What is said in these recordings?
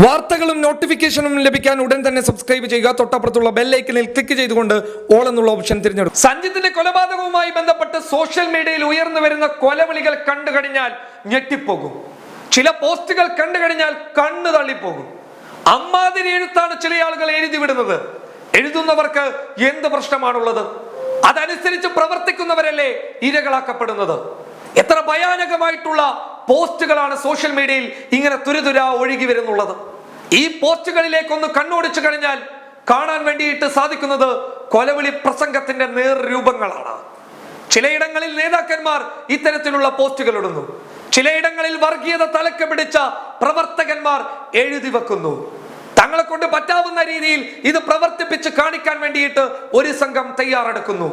വാർത്തകളും നോട്ടിഫിക്കേഷനും ലഭിക്കാൻ ഉടൻ തന്നെ സബ്സ്ക്രൈബ് ചെയ്യുക. തൊട്ടപ്പുറത്തുള്ള ബെല്ലൈക്കനിൽ ക്ലിക്ക് ചെയ്തുകൊണ്ട് ഓൾ എന്നുള്ള ഓപ്ഷൻ തിരഞ്ഞെടുക്കും സഞ്ജിത്തിന്റെ കൊലപാതകവുമായി ബന്ധപ്പെട്ട് സോഷ്യൽ മീഡിയയിൽ ഉയർന്നു വരുന്ന കൊലവിളികൾ കണ്ടു കഴിഞ്ഞാൽ ഞെട്ടിപ്പോകും. ചില പോസ്റ്റുകൾ കണ്ടു കഴിഞ്ഞാൽ കണ്ണു തള്ളിപ്പോകും. അമ്മാതിരി എഴുത്താണ് ചില ആളുകൾ എഴുതി വിടുന്നത്. എഴുതുന്നവർക്ക് എന്ത് പ്രശ്നമാണുള്ളത്? അതനുസരിച്ച് പ്രവർത്തിക്കുന്നവരല്ലേ ഇരകളാക്കപ്പെടുന്നത്? എത്ര ഭയാനകമായിട്ടുള്ള പോസ്റ്റുകളാണ് സോഷ്യൽ മീഡിയയിൽ ഇങ്ങനെ തുരുതുര ഒഴുകി വരുന്നുള്ളത്. ഈ പോസ്റ്റുകളിലേക്കൊന്ന് കണ്ണോടിച്ചു കഴിഞ്ഞാൽ കാണാൻ വേണ്ടിയിട്ട് സാധിക്കുന്നത് കൊലവിളി പ്രസംഗത്തിന്റെ നേർരൂപങ്ങളാണ്. ചിലയിടങ്ങളിൽ നേതാക്കന്മാർ ഇത്തരത്തിലുള്ള പോസ്റ്റുകൾ ഇടുന്നു. ചിലയിടങ്ങളിൽ വർഗീയത തലക്ക് പിടിച്ച പ്രവർത്തകന്മാർ എഴുതി വെക്കുന്നു. തങ്ങളെ കൊണ്ട് പറ്റാവുന്ന രീതിയിൽ ഇത് പ്രവർത്തിപ്പിച്ച് കാണിക്കാൻ വേണ്ടിയിട്ട് ഒരു സംഘം തയ്യാറെടുക്കുന്നു.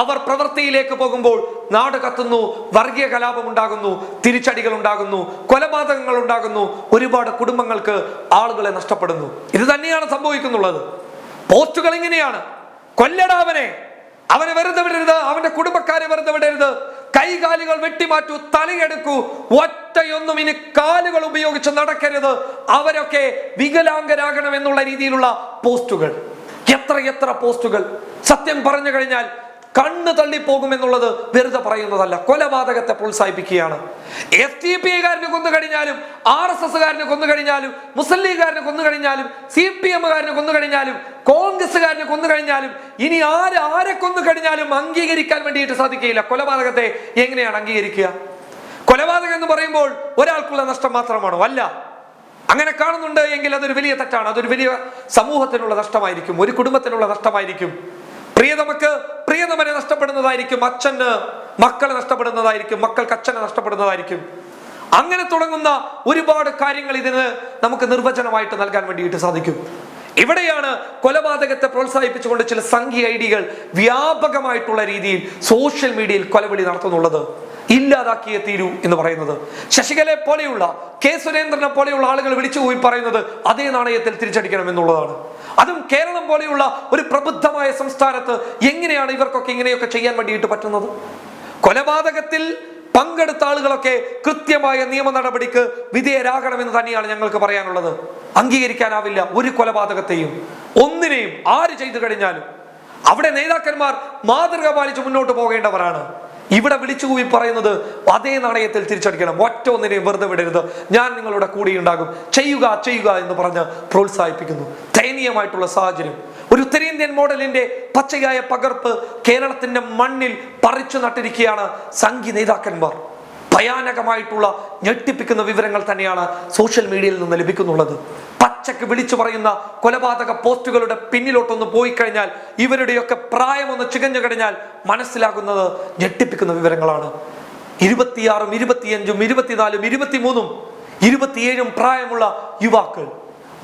അവർ പ്രവൃത്തിയിലേക്ക് പോകുമ്പോൾ നാട് കത്തുന്നു വർഗീയ കലാപം ഉണ്ടാകുന്നു തിരിച്ചടികൾ ഉണ്ടാകുന്നു കൊലപാതകങ്ങൾ ഉണ്ടാകുന്നു ഒരുപാട് കുടുംബങ്ങൾക്ക് ആളുകളെ നഷ്ടപ്പെടുന്നു. ഇത് തന്നെയാണ് സംഭവിക്കുന്നുള്ളത്. പോസ്റ്റുകൾ ഇങ്ങനെയാണ്. കൊല്ലടാവനെ അവനെ. വെറുതെ വിടരുത്. അവന്റെ കുടുംബക്കാരെ വെറുതെ വിടരുത്. കൈകാലുകൾ വെട്ടിമാറ്റു തലയെടുക്കൂ. ഒറ്റയൊന്നും ഇനി കാലുകൾ ഉപയോഗിച്ച് നടക്കരുത്. അവരൊക്കെ വികലാംഗരാകണം എന്നുള്ള രീതിയിലുള്ള പോസ്റ്റുകൾ. എത്ര എത്ര പോസ്റ്റുകൾ. സത്യം പറഞ്ഞു കഴിഞ്ഞാൽ കണ്ണ് തള്ളിപ്പോകുമെന്നുള്ളത് വെറുതെ പറയുന്നതല്ല. കൊലപാതകത്തെ പ്രോത്സാഹിപ്പിക്കുകയാണ്. എഫ് ടി പി കാരനെ കൊന്നു കഴിഞ്ഞാലും ആർ എസ് എസ്സുകാരനെ കൊന്നു കഴിഞ്ഞാലും മുസ്ലിം ലീഗുകാരനെ കൊന്നു കഴിഞ്ഞാലും സി പി എമ്മുകാരനെ കൊന്നു കഴിഞ്ഞാലും കോൺഗ്രസ്സുകാരനെ കൊന്നു കഴിഞ്ഞാലും ഇനി ആര് ആരെ കൊന്നു കഴിഞ്ഞാലും അംഗീകരിക്കാൻ വേണ്ടിയിട്ട് സാധിക്കുകയില്ല. കൊലപാതകത്തെ എങ്ങനെയാണ് അംഗീകരിക്കുക? കൊലപാതകം എന്ന് പറയുമ്പോൾ ഒരാൾക്കുള്ള നഷ്ടം മാത്രമാണോ? അല്ല. അങ്ങനെ കാണുന്നുണ്ട് എങ്കിൽ അതൊരു വലിയ തെറ്റാണ്. അതൊരു വലിയ സമൂഹത്തിനുള്ള നഷ്ടമായിരിക്കും. ഒരു കുടുംബത്തിനുള്ള നഷ്ടമായിരിക്കും. പ്രിയതമക്ക് പ്രിയതമനെ നഷ്ടപ്പെടുന്നതായിരിക്കും അച്ഛന് മക്കളെ നഷ്ടപ്പെടുന്നതായിരിക്കും മക്കൾക്ക് അച്ഛനെ നഷ്ടപ്പെടുന്നതായിരിക്കും. അങ്ങനെ തുടങ്ങുന്ന ഒരുപാട് കാര്യങ്ങൾ ഇതിന് നമുക്ക് നിർവചനമായിട്ട് നൽകാൻ വേണ്ടിയിട്ട് സാധിക്കും. ഇവിടെയാണ് കൊലപാതകത്തെ പ്രോത്സാഹിപ്പിച്ചുകൊണ്ട് ചില സംഘീയ ഐഡികൾ വ്യാപകമായിട്ടുള്ള രീതിയിൽ സോഷ്യൽ മീഡിയയിൽ കൊലവിളി നടത്തുന്നുള്ളത്. ഇല്ലാതാക്കിയേ തീരൂ എന്ന് പറയുന്നത്. ശശികലയെ പോലെയുള്ള കെ സുരേന്ദ്രനെ പോലെയുള്ള ആളുകൾ വിളിച്ചു പോയി പറയുന്നത് അതേ നാണയത്തിൽ തിരിച്ചടിക്കണം എന്നുള്ളതാണ്. അതും കേരളം പോലെയുള്ള ഒരു പ്രബുദ്ധമായ സംസ്ഥാനത്ത് എങ്ങനെയാണ് ഇവർക്കൊക്കെ ഇങ്ങനെയൊക്കെ ചെയ്യാൻ വേണ്ടിയിട്ട് പറ്റുന്നത്? കൊലപാതകത്തിൽ പങ്കെടുത്ത ആളുകളൊക്കെ കൃത്യമായ നിയമ നടപടിക്ക് വിധേയരാകണമെന്ന് തന്നെയാണ് ഞങ്ങൾക്ക് പറയാനുള്ളത്. അംഗീകരിക്കാനാവില്ല ഒരു കൊലപാതകത്തെയും. ഒന്നിനെയും ആര് ചെയ്തു കഴിഞ്ഞാലും അവിടെ നേതാക്കന്മാർ മാതൃക പാലിച്ച് മുന്നോട്ട് പോകേണ്ടവരാണ്. ഇവിടെ വിളിച്ചു കൂവി പറയുന്നത് അതേ നാണയത്തിൽ തിരിച്ചടിക്കണം. ഒറ്റ ഒന്നിനെയും വെറുതെ വിടരുത്. ഞാൻ നിങ്ങളുടെ കൂടെ ഉണ്ടാകും ചെയ്യുക ചെയ്യുക എന്ന് പറഞ്ഞ് പ്രോത്സാഹിപ്പിക്കുന്നു. ദയനീയമായിട്ടുള്ള സാഹചര്യം. ഒരു ഉത്തരേന്ത്യൻ മോഡലിന്റെ പച്ചയായ പകർപ്പ് കേരളത്തിന്റെ മണ്ണിൽ പറിച്ചു നട്ടിരിക്കുകയാണ് സംഘി നേതാക്കന്മാർ. ഭയാനകമായിട്ടുള്ള ഞെട്ടിപ്പിക്കുന്ന വിവരങ്ങൾ തന്നെയാണ് സോഷ്യൽ മീഡിയയിൽ നിന്ന് ലഭിക്കുന്നുള്ളത്. പച്ചക്ക് വിളിച്ചു പറയുന്ന കൊലപാതക പോസ്റ്റുകളുടെ പിന്നിലോട്ടൊന്ന് പോയി കഴിഞ്ഞാൽ ഇവരുടെയൊക്കെ പ്രായമൊന്ന് ചികഞ്ഞു കഴിഞ്ഞാൽ മനസ്സിലാകുന്നത് ഞെട്ടിപ്പിക്കുന്ന വിവരങ്ങളാണ്. ഇരുപത്തിയാറും ഇരുപത്തിയഞ്ചും ഇരുപത്തിനാലും ഇരുപത്തിമൂന്നും ഇരുപത്തിയേഴും പ്രായമുള്ള യുവാക്കൾ.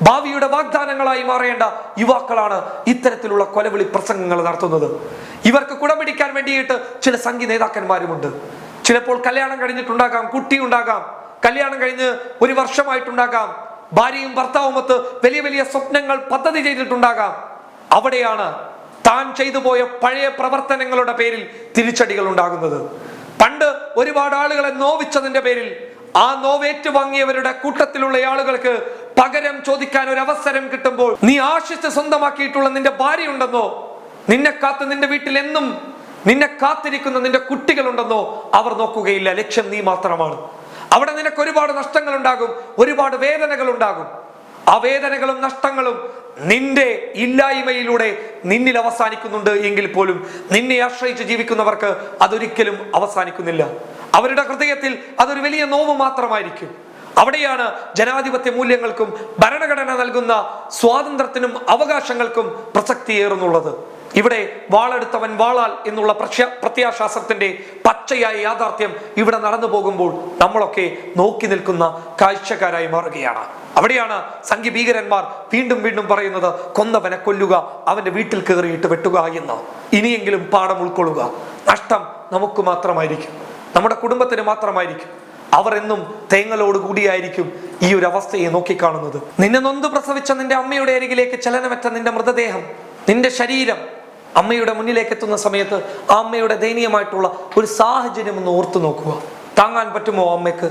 ഭാവിയുടെ വാഗ്ദാനങ്ങളായി മാറേണ്ട യുവാക്കളാണ് ഇത്തരത്തിലുള്ള കൊലവിളി പ്രസംഗങ്ങൾ നടത്തുന്നത്. ഇവർക്ക് കുടപിടിക്കാൻ വേണ്ടിയിട്ട് ചില സംഘി നേതാക്കന്മാരുമുണ്ട്. ചിലപ്പോൾ കല്യാണം കഴിഞ്ഞിട്ടുണ്ടാകാം കുട്ടി ഉണ്ടാകാം. കല്യാണം കഴിഞ്ഞ് ഒരു വർഷമായിട്ടുണ്ടാകാം. ഭാര്യയും ഭർത്താവുമൊത്ത് വലിയ വലിയ സ്വപ്നങ്ങൾ പദ്ധതി ചെയ്തിട്ടുണ്ടാകാം. അവിടെയാണ് താൻ ചെയ്തു പോയ പഴയ പ്രവർത്തനങ്ങളുടെ പേരിൽ തിരിച്ചടികൾ ഉണ്ടാകുന്നത്. പണ്ട് ഒരുപാട് ആളുകളെ നോവിച്ചതിന്റെ പേരിൽ ആ നോവേറ്റ് വാങ്ങിയവരുടെ കൂട്ടത്തിലുള്ള ആളുകൾക്ക് പകരം ചോദിക്കാൻ ഒരു അവസരം കിട്ടുമ്പോൾ നീ ആശിച്ച് സ്വന്തമാക്കിയിട്ടുള്ള നിന്റെ ഭാര്യ ഉണ്ടെന്നോ? നിന്നെ കാത്ത് നിന്റെ വീട്ടിൽ എന്നും നിന്നെ കാത്തിരിക്കുന്ന നിന്റെ കുട്ടികളുണ്ടെന്നോ അവർ നോക്കുകയില്ല. ലക്ഷ്യം നീ മാത്രമാണ്. അവിടെ നിനക്ക് ഒരുപാട് നഷ്ടങ്ങൾ ഉണ്ടാകും ഒരുപാട് വേദനകൾ ഉണ്ടാകും ആ വേദനകളും നഷ്ടങ്ങളും നിന്റെ ഇല്ലായ്മയിലൂടെ നിന്നിൽ അവസാനിക്കുന്നുണ്ട് എങ്കിൽ പോലും നിന്നെ ആശ്രയിച്ച് ജീവിക്കുന്നവർക്ക് അതൊരിക്കലും അവസാനിക്കുന്നില്ല. അവരുടെ ഹൃദയത്തിൽ അതൊരു വലിയ നോവ് മാത്രമായിരിക്കും. അവിടെയാണ് ജനാധിപത്യ മൂല്യങ്ങൾക്കും ഭരണഘടന നൽകുന്ന സ്വാതന്ത്ര്യത്തിനും അവകാശങ്ങൾക്കും പ്രസക്തിയേറുന്നുള്ളത്. ഇവിടെ വാളെടുത്തവൻ വാളാൽ എന്നുള്ള പ്രത്യ പ്രത്യാശാസത്തിന്റെ പച്ചയായ യാഥാർത്ഥ്യം ഇവിടെ നടന്നു പോകുമ്പോൾ നമ്മളൊക്കെ നോക്കി നിൽക്കുന്ന കാഴ്ചക്കാരായി മാറുകയാണ്. അവിടെയാണ് സംഘി ഭീകരന്മാർ വീണ്ടും വീണ്ടും പറയുന്നത് കൊന്നവനെ കൊല്ലുക അവന്റെ വീട്ടിൽ കയറിയിട്ട് വെട്ടുക എന്ന്. ഇനിയെങ്കിലും പാഠം ഉൾക്കൊള്ളുക. നഷ്ടം നമുക്ക് മാത്രമായിരിക്കും. നമ്മുടെ കുടുംബത്തിന് മാത്രമായിരിക്കും. അവർ എന്നും തേങ്ങലോട് കൂടിയായിരിക്കും ഈ ഒരു അവസ്ഥയെ നോക്കിക്കാണുന്നത്. നിന്നെ നൊന്ത് പ്രസവിച്ച നിന്റെ അമ്മയുടെ അരികിലേക്ക് ചലനമറ്റ നിന്റെ മൃതദേഹം നിന്റെ ശരീരം അമ്മയുടെ മുന്നിലേക്ക് എത്തുന്ന സമയത്ത് ആ അമ്മയുടെ ദയനീയമായിട്ടുള്ള ഒരു സാഹചര്യം ഒന്ന് ഓർത്തു നോക്കുക. താങ്ങാൻ പറ്റുമോ അമ്മയ്ക്ക്?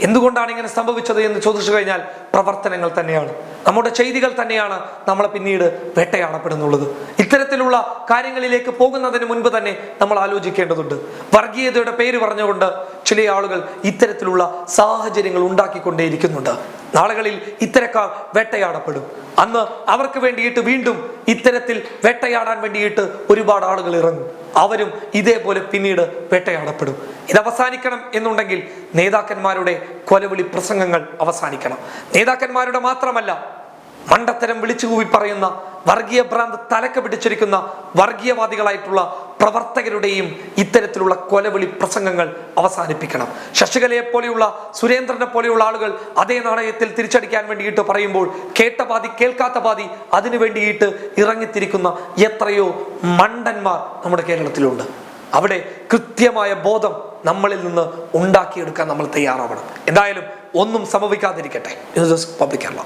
എന്തുകൊണ്ടാണ് ഇങ്ങനെ സംഭവിച്ചത് എന്ന് ചോദിച്ചു കഴിഞ്ഞാൽ പ്രവർത്തനങ്ങൾ തന്നെയാണ്. നമ്മുടെ ചെയ്തികൾ തന്നെയാണ് നമ്മളെ പിന്നീട് വേട്ടയാടപ്പെടുന്നുള്ളത്. ഇത്തരത്തിലുള്ള കാര്യങ്ങളിലേക്ക് പോകുന്നതിന് മുൻപ് തന്നെ നമ്മൾ ആലോചിക്കേണ്ടതുണ്ട്. വർഗീയതയുടെ പേര് പറഞ്ഞുകൊണ്ട് ചില ആളുകൾ ഇത്തരത്തിലുള്ള സാഹചര്യങ്ങൾ ഉണ്ടാക്കിക്കൊണ്ടേയിരിക്കുന്നുണ്ട്. നാളുകളിൽ ഇത്തരക്കാർ വേട്ടയാടപ്പെടും. അന്ന് അവർക്ക് വേണ്ടിയിട്ട് വീണ്ടും ഇത്തരത്തിൽ വേട്ടയാടാൻ വേണ്ടിയിട്ട് ഒരുപാട് ആളുകൾ ഇറങ്ങും. അവരും ഇതേപോലെ പിന്നീട് വേട്ടയാടപ്പെടും. ഇത് അവസാനിക്കണം എന്നുണ്ടെങ്കിൽ നേതാക്കന്മാരുടെ കൊലവിളി പ്രസംഗങ്ങൾ അവസാനിക്കണം. നേതാക്കന്മാരുടെ മാത്രമല്ല മണ്ടത്തരം വിളിച്ചു കൂവി പറയുന്ന വർഗീയ ഭ്രാന്ത് തലക്ക് പിടിച്ചിരിക്കുന്ന വർഗീയവാദികളായിട്ടുള്ള പ്രവർത്തകരുടെയും ഇത്തരത്തിലുള്ള കൊലവിളി പ്രസംഗങ്ങൾ അവസാനിപ്പിക്കണം. ശശികലയെ പോലെയുള്ള സുരേന്ദ്രനെ പോലെയുള്ള ആളുകൾ അതേ നാണയത്തിൽ തിരിച്ചടിക്കാൻ വേണ്ടിയിട്ട് പറയുമ്പോൾ കേട്ട പാതി കേൾക്കാത്ത പാതി അതിനു വേണ്ടിയിട്ട് ഇറങ്ങിത്തിരിക്കുന്ന എത്രയോ മണ്ടന്മാർ നമ്മുടെ കേരളത്തിലുണ്ട്. അവിടെ കൃത്യമായ ബോധം നമ്മളിൽ നിന്ന് ഉണ്ടാക്കിയെടുക്കാൻ നമ്മൾ തയ്യാറാവണം. എന്തായാലും ഒന്നും സംഭവിക്കാതിരിക്കട്ടെ. News desk public Kerala.